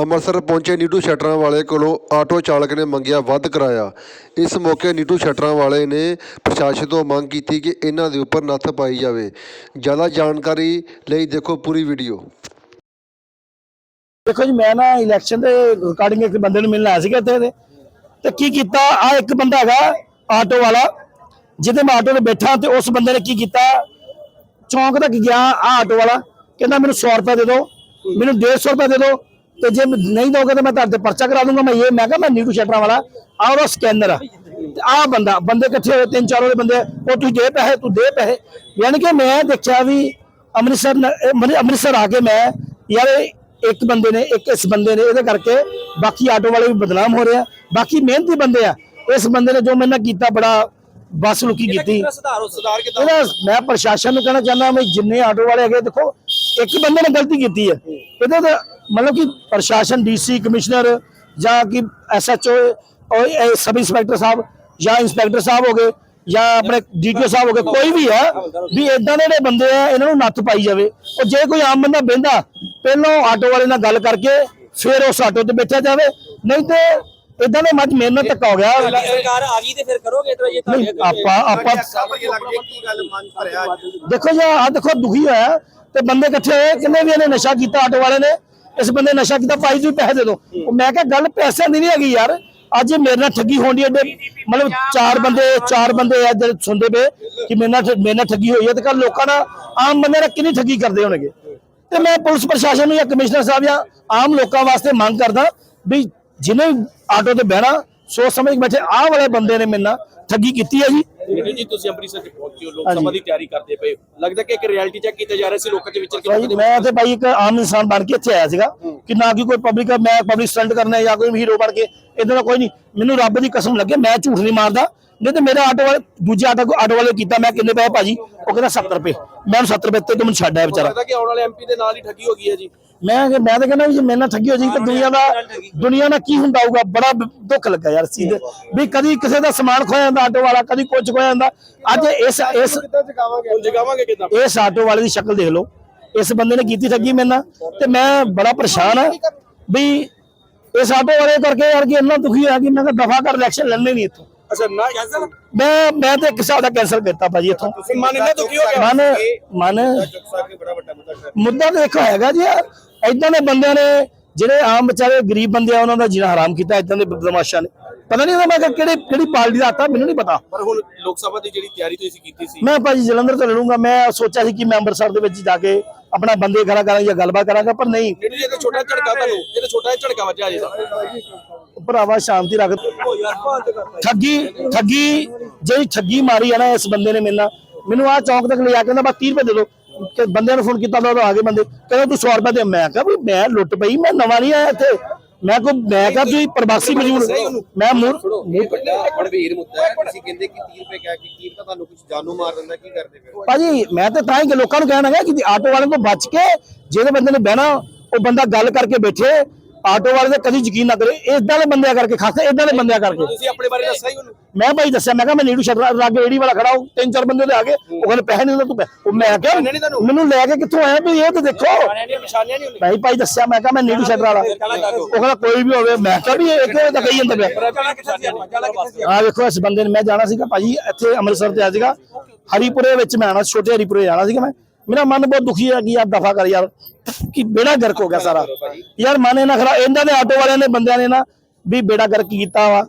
ਅੰਮ੍ਰਿਤਸਰ ਪਹੁੰਚੇ ਨੀਟੂ ਸ਼ਟਰਾਂ ਵਾਲੇ ਕੋਲੋਂ ਆਟੋ ਚਾਲਕ ਨੇ ਮੰਗਿਆ ਵੱਧ ਕਿਰਾਇਆ। ਇਸ ਮੌਕੇ ਨੀਟੂ ਸ਼ਟਰਾਂ ਵਾਲੇ ਨੇ ਪ੍ਰਸ਼ਾਸਨ ਤੋਂ ਮੰਗ ਕੀਤੀ ਕਿ ਇਹਨਾਂ ਦੇ ਉੱਪਰ ਨੱਥ ਪਾਈ ਜਾਵੇ। ਜ਼ਿਆਦਾ ਜਾਣਕਾਰੀ ਲਈ ਦੇਖੋ ਪੂਰੀ ਵੀਡੀਓ। ਦੇਖੋ ਜੀ, ਮੈਂ ਨਾ ਇਲੈਕਸ਼ਨ ਦੇ ਰਿਕਾਰਡਿੰਗ ਇੱਕ ਬੰਦੇ ਨੂੰ ਮਿਲਣ ਆਇਆ ਸੀਗਾ ਇੱਥੇ ਦੇ। ਤੇ ਕੀ ਕੀਤਾ? ਆ ਇੱਕ ਬੰਦਾ ਹੈਗਾ ਆਟੋ ਵਾਲਾ, ਜਿਹਦੇ ਮੈਂ ਆਟੋ ਤੇ ਬੈਠਾ ਤੇ ਉਸ ਬੰਦੇ ਨੇ ਕੀ ਕੀਤਾ? ਚੌਂਕ ਤੱਕ ਗਿਆ ਆ ਆਟੋ ਵਾਲਾ। ਕਹਿੰਦਾ ਮੈਨੂੰ 100 ਰੁਪਏ ਦੇ ਦਿਓ, ਮੈਨੂੰ 150 ਰੁਪਏ ਦੇ ਦਿਓ। ਤੇ ਜੇ ਨਹੀਂ ਦੋਗੇ ਤਾਂ ਮੈਂ ਤੁਹਾਡੇ ਤੇ ਪਰਚਾ ਕਰਾ ਦੂੰਗਾ ਮੈਂ ਇਹ ਮੈਂ ਕਿਹਾ ਮੈਂ ਨੀਟੂ ਸ਼ਟਰਾਂ ਵਾਲਾ ਆ ਉਹਦਾ ਸਕੈਨਰ ਆ। ਤੇ ਆ ਬੰਦਾ ਬੰਦੇ ਇਕੱਠੇ ਹੋਏ ਤਿੰਨ ਚਾਰ ਉਹਦੇ ਬੰਦੇ ਉਹ ਤੂੰ ਦੇ ਪੈਸੇ ਤੂੰ ਦੇ ਪੈਸੇ। ਯਾਨੀ ਕਿ ਮੈਂ ਦੇਖਿਆ ਵੀ ਅੰਮ੍ਰਿਤਸਰ ਅੰਮ੍ਰਿਤਸਰ ਆ ਕੇ ਮੈਂ ਯਾਰ ਇੱਕ ਬੰਦੇ ਨੇ ਇੱਕ ਇਸ ਬੰਦੇ ਨੇ ਇਹਦੇ ਕਰਕੇ ਬਾਕੀ ਆਟੋ ਵਾਲੇ ਵੀ ਬਦਨਾਮ ਹੋ ਰਹੇ ਆ। ਬਾਕੀ ਮਿਹਨਤੀ ਬੰਦੇ ਆ। ਇਸ ਬੰਦੇ ਨੇ ਜੋ ਮੇਰੇ ਨਾਲ ਕੀਤਾ ਬੜਾ ਬਸ ਲੁਕੀ ਕੀਤੀ। ਮੈਂ ਪ੍ਰਸ਼ਾਸਨ ਨੂੰ ਕਹਿਣਾ ਚਾਹੁੰਦਾ ਮੈਂ ਜਿੰਨੇ ਆਟੋ ਵਾਲੇ ਹੈਗੇ ਦੇਖੋ ਇੱਕ ਬੰਦੇ ਨੇ ਗਲਤੀ ਕੀਤੀ ਹੈ। ਇਹਦੇ ਮਤਲਬ ਕਿ ਪ੍ਰਸ਼ਾਸਨ ਡੀਸੀ ਕਮਿਸ਼ਨਰ ਜਾਂ ਕਿ ਐਸਐਚਓ ਔਰ ਇਹ ਸਬ ਇੰਸਪੈਕਟਰ ਸਾਹਿਬ ਜਾਂ ਇੰਸਪੈਕਟਰ ਸਾਹਿਬ ਹੋ ਗਏ ਜਾਂ ਆਪਣੇ ਡੀਟੀਓ ਸਾਹਿਬ ਹੋ ਗਏ ਕੋਈ ਵੀ ਹੈ ਵੀ ਇਦਾਂ ਦੇ ਜਿਹੜੇ ਬੰਦੇ ਆ ਇਹਨਾਂ ਨੂੰ ਨੱਥ ਪਾਈ ਜਾਵੇ। ਉਹ ਜੇ ਕੋਈ ਆਮ ਬੰਦਾ ਬਹਿੰਦਾ ਪਹਿਲਾਂ ਆਟੋ ਵਾਲੇ ਨਾਲ ਗੱਲ ਕਰਕੇ ਫਿਰ ਉਸ ਆਟੋ ਤੇ ਬੈਠਿਆ ਜਾਵੇ। ਨਹੀਂ ਤੇ ਇਦਾਂ ਦੇ ਮੱਝ ਮੇਰੇ ਨਾਲ ਧੱਕਾ ਹੋ ਗਿਆ। ਸਰਕਾਰ ਆ ਗਈ ਤੇ ਫਿਰ ਕਰੋਗੇ ਇਤਰਾ ਇਹ ਨਹੀਂ ਆਪਾਂ ਆਪਾਂ ਕੀ ਗੱਲ ਮਨ ਭਰਿਆ ਦੇਖੋ ਜੀ ਆ ਦੇਖੋ ਦੁਖੀ ਹੋਇਆ ਤੇ ਬੰਦੇ ਇਕੱਠੇ ਹੋਏ ਕਿੰਨੇ ਵੀ ਇਹਨੇ ਨਸ਼ਾ ਕੀਤਾ ਆਟੋ ਵਾਲੇ ਨੇ। ਇਸ ਬੰਦੇ ਨਸ਼ਾ ਕੀਤਾ ਭਾਈ ਤੁਸੀਂ ਪੈਸੇ ਦੇ ਦਿਓ। ਮੈਂ ਕਿਹਾ ਗੱਲ ਪੈਸਿਆਂ ਦੀ ਨਹੀਂ ਹੈਗੀ ਯਾਰ। ਅੱਜ ਮੇਰੇ ਨਾਲ ਠੱਗੀ ਹੋਣੀ ਹੈ ਮਤਲਬ ਚਾਰ ਬੰਦੇ ਚਾਰ ਬੰਦੇ ਆ ਜਿਹੜੇ ਸੁਣਦੇ ਪਏ ਕਿ ਮੇਰੇ ਨਾਲ ਮੇਰੇ ਨਾਲ ਠੱਗੀ ਹੋਈ ਹੈ ਤੇ ਕੱਲ ਲੋਕਾਂ ਨਾਲ ਆਮ ਬੰਦੇ ਨਾਲ ਕਿੰਨੀ ਠੱਗੀ ਕਰਦੇ ਹੋਣਗੇ? ਤੇ ਮੈਂ ਪੁਲਿਸ ਪ੍ਰਸ਼ਾਸਨ ਨੂੰ ਜਾਂ ਕਮਿਸ਼ਨਰ ਸਾਹਿਬ ਜਾਂ ਆਮ ਲੋਕਾਂ ਵਾਸਤੇ ਮੰਗ ਕਰਦਾ ਵੀ ਜਿਹਨੇ ਆਟੋ ਤੇ ਬਹਿਣਾ ਸੋਚ ਸਮਝ ਕੇ ਬੈਠੇ ਆਹ ਵਾਲੇ ਬੰਦੇ ਨੇ ਮੇਰੇ ਨਾਲ ਠੱਗੀ ਕੀਤੀ ਹੈ ਜੀ। ਨੀਟੂ ਜੀ? ਤੁਸੀਂ ਅੰਮ੍ਰਿਤਸਰ ਚ ਪਹੁੰਚੇ ਹੋ ਲੋਕ ਸਭਾ ਦੀ ਤਿਆਰੀ ਕਰਦੇ ਪਏ ਹੋ। ਲੱਗਦਾ ਕਿ ਇੱਕ ਰਿਐਲਿਟੀ ਚੈੱਕ ਕੀਤਾ ਜਾ ਰਿਹਾ ਸੀ ਲੋਕਾਂ ਦੇ ਵਿਚਰ ਭਾਈ ਮੈਂ ਤੇ ਭਾਈ ਇੱਕ ਆਮ ਇਨਸਾਨ ਬਣ ਕੇ ਇੱਥੇ ਆਇਆ ਸੀਗਾ। ਕਿ ਨਾ ਕਿ ਕੋਈ ਪਬਲਿਕ ਮੈਂ ਪਬਲਿਕ ਸਟੰਟ ਕਰਨਾ ਜਾਂ ਕੋਈ ਹੀਰੋ ਬਣ ਕੇ ਇਦਾਂ ਦਾ ਕੋਈ ਨਹੀਂ। ਮੈਨੂੰ ਰੱਬ ਦੀ ਕਸਮ ਲੱਗੇ ਮੈਂ ਝੂਠ ਨਹੀਂ ਮਾਰਦਾ। ਨਹੀਂ ਤੇ ਮੇਰਾ ਆਟੋ ਵਾਲੇ ਦੂਜੇ ਆਟੋ ਆਟੋ ਵਾਲੇ ਕੀਤਾ ਮੈਂ ਕਿੰਨੇ ਪੈਸੇ ਭਾਜੀ? ਉਹ ਕਹਿੰਦਾ 70 ਰੁਪਏ। ਮੈਂ ਉਹਨੂੰ 70 ਰੁਪਏ ਤੇ ਤੂੰ ਮੈਨੂੰ ਛੱਡ ਆਇਆ ਵਿਚਾਰਾ। ਲੱਗਦਾ ਕਿ ਆਉਣ ਵਾਲੇ ਐਮਪੀ ਦੇ ਨਾਲ ਹੀ ਠੱਗੀ ਹੋ ਗਈ ਹੈ ਜੀ। ਮੈਂ ਮੈਂ ਤਾਂ ਕਹਿੰਦਾ ਜੇ ਮੇਰੇ ਨਾਲ ਠੱਗੀ ਹੋ ਜਾਈ ਤਾਂ ਦੁਨੀਆ ਦਾ ਦੁਨੀਆ ਨਾਲ ਕੀ ਹੁੰਦਾ ਹੋਊਗਾ? ਬੜਾ ਦੁੱਖ ਲੱਗਾ ਯਾਰ ਸੀ। ਵੀ ਕਦੀ ਕਿਸੇ ਦਾ ਸਮਾਨ ਖੋਇਆ ਜਾਂਦਾ ਆਟੋ ਵਾਲਾ ਕਦੀ ਕੁਝ ਖੋਇਆ ਜਾਂਦਾ। ਅੱਜ ਇਸ ਇਸ ਹੁਣ ਜਗਾਵਾਂਗੇ ਕਿਦਾਂ? ਇਸ ਆਟੋ ਵਾਲੇ ਦੀ ਸ਼ਕਲ ਦੇਖ ਲਓ। ਇਸ ਬੰਦੇ ਨੇ ਕੀਤੀ ਠੱਗੀ ਮੇਰੇ ਨਾਲ ਤੇ ਮੈਂ ਬੜਾ ਪਰੇਸ਼ਾਨ ਆ ਵੀ ਇਸ ਆਟੋ ਵਾਲੇ ਕਰਕੇ ਯਾਰ ਕਿ ਇੰਨਾ ਦੁਖੀ ਆ ਕਿ ਮੈਂ ਤਾਂ ਦਫਾ ਕਰ ਇਲੈਕਸ਼ਨ ਲੜਨੇ ਨਹੀਂ ਇੱਥੋਂ। ਅੱਛਾ ਨਾ ਕੈਂਸਲ ਮੈਂ ਮੈਂ ਤੇ ਇੱਕ ਹਿਸਾਬ ਦਾ ਕੈਨਸਲ ਕੀਤਾ ਭਾਜੀ ਇੱਥੋਂ। ਤੁਸੀਂ ਮਨ ਇੰਨਾ ਦੁਖੀ ਹੋ ਗਿਆ? ਮਨ ਮਨ। ਬੜਾ ਵੱਡਾ ਮੁੱਦਾ ਮੁੱਦਾ ਤਾਂ ਦੇਖੋ ਹੈਗਾ ਜੀ ਇਦਾਂ ਦੇ ਬੰਦਿਆਂ ਨੇ ਜਿਹੜੇ ਆਮ ਵਿਚਾਰੇ ਗਰੀਬ ਬੰਦੇ ਆ ਉਹਨਾਂ ਦਾ ਜੀਣਾ ਹਰਾਮ ਕੀਤਾ ਇਦਾਂ ਦੇ ਬਦਮਾਸ਼ਾਂ ਨੇ। ਪਤਾ ਨਹੀਂ ਮੈਂ ਕਿਹਾ ਕਿਹੜੇ ਕਿਹੜੀ ਪਾਰਟੀ ਦਾ ਆਤਾ ਮੈਨੂੰ ਨਹੀਂ ਪਤਾ। ਪਰ ਹੁਣ ਲੋਕ ਸਭਾ ਦੀ ਜਿਹੜੀ ਤਿਆਰੀ ਤੁਸੀਂ ਕੀਤੀ ਸੀ। ਮੈਂ ਭਾਜੀ ਜਲੰਧਰ ਤੋਂ ਲੜੂੰਗਾ ਮੈਂ ਸੋਚਿਆ ਸੀ ਕਿ ਮੈਂ ਅੰਮ੍ਰਿਤਸਰ ਦੇ ਵਿੱਚ ਜਾ ਕੇ ਆਪਣਾ ਬੰਦੇ ਖੜਾ ਕਰਾਂਗਾ ਜਾਂ ਗੱਲਬਾਤ ਕਰਾਂਗਾ ਪਰ ਨਹੀਂ। ਇਹ ਤਾਂ ਛੋਟਾ ਝਟਕਾ ਤੁਹਾਨੂੰ ਇਹ ਤਾਂ ਛੋਟਾ ਝਟਕਾ ਵੱਜਿਆ ਜੀ। ਦਾ ਭਰਾਵਾ ਸ਼ਾਂਤੀ ਰੱਖ ਠੱਗੀ ਠੱਗੀ ਜਿਹੜੀ ਠੱਗੀ ਮਾਰੀ ਆ ਨਾ ਇਸ ਬੰਦੇ ਨੇ ਨਾਲ ਮੈਨੂੰ ਆ ਚੌਂਕ ਤੱਕ ਲਿਆ ਕੇ ਕਹਿੰਦਾ ਬਸ 30 ਰੁਪਏ ਦੇ ਦਿਓ ਕਿ ਬੰਦਿਆਂ ਨੂੰ ਫੋਨ ਕੀਤਾ ਤਾਂ ਉਹ ਆ ਗਏ ਬੰਦੇ। ਕਹਿੰਦਾ ਤੂੰ 100 ਰੁਪਏ ਦੇ। ਮੈਂ ਕਿਹਾ ਵੀ ਮੈਂ ਲੁੱਟ ਪਈ ਮੈਂ ਨਵਾਂ ਨਹੀਂ ਆਇਆ ਇੱਥੇ। ਮੈਂ ਕੋ ਮੈਂ ਕਿਹਾ ਤੁਸੀਂ ਪ੍ਰਵਾਸੀ ਮਜ਼ਦੂਰ ਮੈਂ ਮੂਰ ਗੰਭੀਰ ਮੁੱਦਾ ਹੈ। ਤੁਸੀਂ ਕਹਿੰਦੇ ਕਿ 30 ਰੁਪਏ ਕਹਿ ਕੇ ਕੀ ਪਤਾ ਤੁਹਾਨੂੰ ਕੁਝ ਜਾਨੂ ਮਾਰ ਦਿੰਦਾ ਕੀ ਕਰਦੇ ਫਿਰ ਭਾਜੀ ਮੈਂ ਤਾਂ ਤਾਂ ਹੀ ਲੋਕਾਂ ਨੂੰ ਕਹਿਣਾ ਹੈ ਕਿ ਆਟੋ ਵਾਲੇ ਤੋਂ ਬਚ ਕੇ ਜਿਹੜੇ ਬੰਦੇ ਨੇ ਬਹਿਣਾ ਉਹ ਬੰਦਾ ਗੱਲ ਕਰਕੇ ਬੈਠੇ ਆਟੋ ਵਾਲੇ ਤੇ ਕਦੀ ਯਕੀਨ ਨਾ ਕਰੇ ਇਦਾਂ ਦੇ ਬੰਦਿਆਂ ਕਰਕੇ ਖਾਸੇ ਇਦਾਂ ਦੇ ਬੰਦਿਆਂ ਕਰਕੇ। ਤੁਸੀਂ ਆਪਣੇ ਬਾਰੇ ਦੱਸਿਆ ਹੀ ਉਹਨੂੰ। ਮੈਂ ਭਾਈ ਦੱਸਿਆ ਮੈਂ ਕਿਹਾ ਮੈਂ ਨੀੜੂ ਸ਼ਟਰ ਲੱਗ ਰੇੜੀ ਵਾਲਾ ਖੜਾ ਉਹ ਤਿੰਨ ਚਾਰ ਬੰਦੇ ਉਹਦੇ ਆ ਗਏ ਉਹ ਕਹਿੰਦੇ ਪੈਸੇ ਨਹੀਂ ਦਿੰਦਾ ਤੂੰ ਮੈਂ ਕਿਹਾ? ਮੈਨੂੰ ਲੈ ਕੇ ਕਿੱਥੋਂ ਆਇਆ ਵੀ ਇਹ ਤਾਂ ਦੇਖੋ। ਭਾਈ ਭਾਈ ਦੱਸਿਆ ਮੈਂ ਕਿਹਾ ਮੈਂ ਨੀੜੂ ਸ਼ਟਰ ਵਾਲਾ ਉਹ ਕਹਿੰਦਾ ਕੋਈ ਵੀ ਹੋਵੇ ਮੈਂ ਕਿਹਾ ਵੀ ਇਹ ਕਿਉਂ ਤਾਂ ਕਹੀ ਜਾਂਦਾ ਪਿਆ। ਆ ਵੇਖੋ ਇਸ ਬੰਦੇ ਨੇ ਮੈਂ ਜਾਣਾ ਸੀਗਾ ਭਾਜੀ ਇੱਥੇ ਅੰਮ੍ਰਿਤਸਰ ਤੇ ਆ ਸੀਗਾ। ਹਰੀਪੁਰੇ ਵਿੱਚ ਮੈਂ ਆਣਾ ਛੋਟੇ ਹਰੀਪੁਰੇ ਜਾਣਾ ਸੀਗਾ ਮੈਂ। ਮੇਰਾ ਮਨ ਬਹੁਤ ਦੁਖੀ ਹੈ ਕਿ ਯਾਰ ਦਫਾ ਕਰ ਯਾਰ, ਕਿ ਬੇੜਾ ਗਰਕ ਹੋ ਗਿਆ ਸਾਰਾ। ਯਾਰ ਮਨ ਇਹਨਾਂ ਖਰਾ ਇਹਨਾਂ ਦੇ ਆਟੋ ਵਾਲਿਆਂ ਨੇ ਬੰਦਿਆਂ ਨੇ ਨਾ ਵੀ ਬੇੜਾ ਗਰਕ ਕੀਤਾ ਵਾ।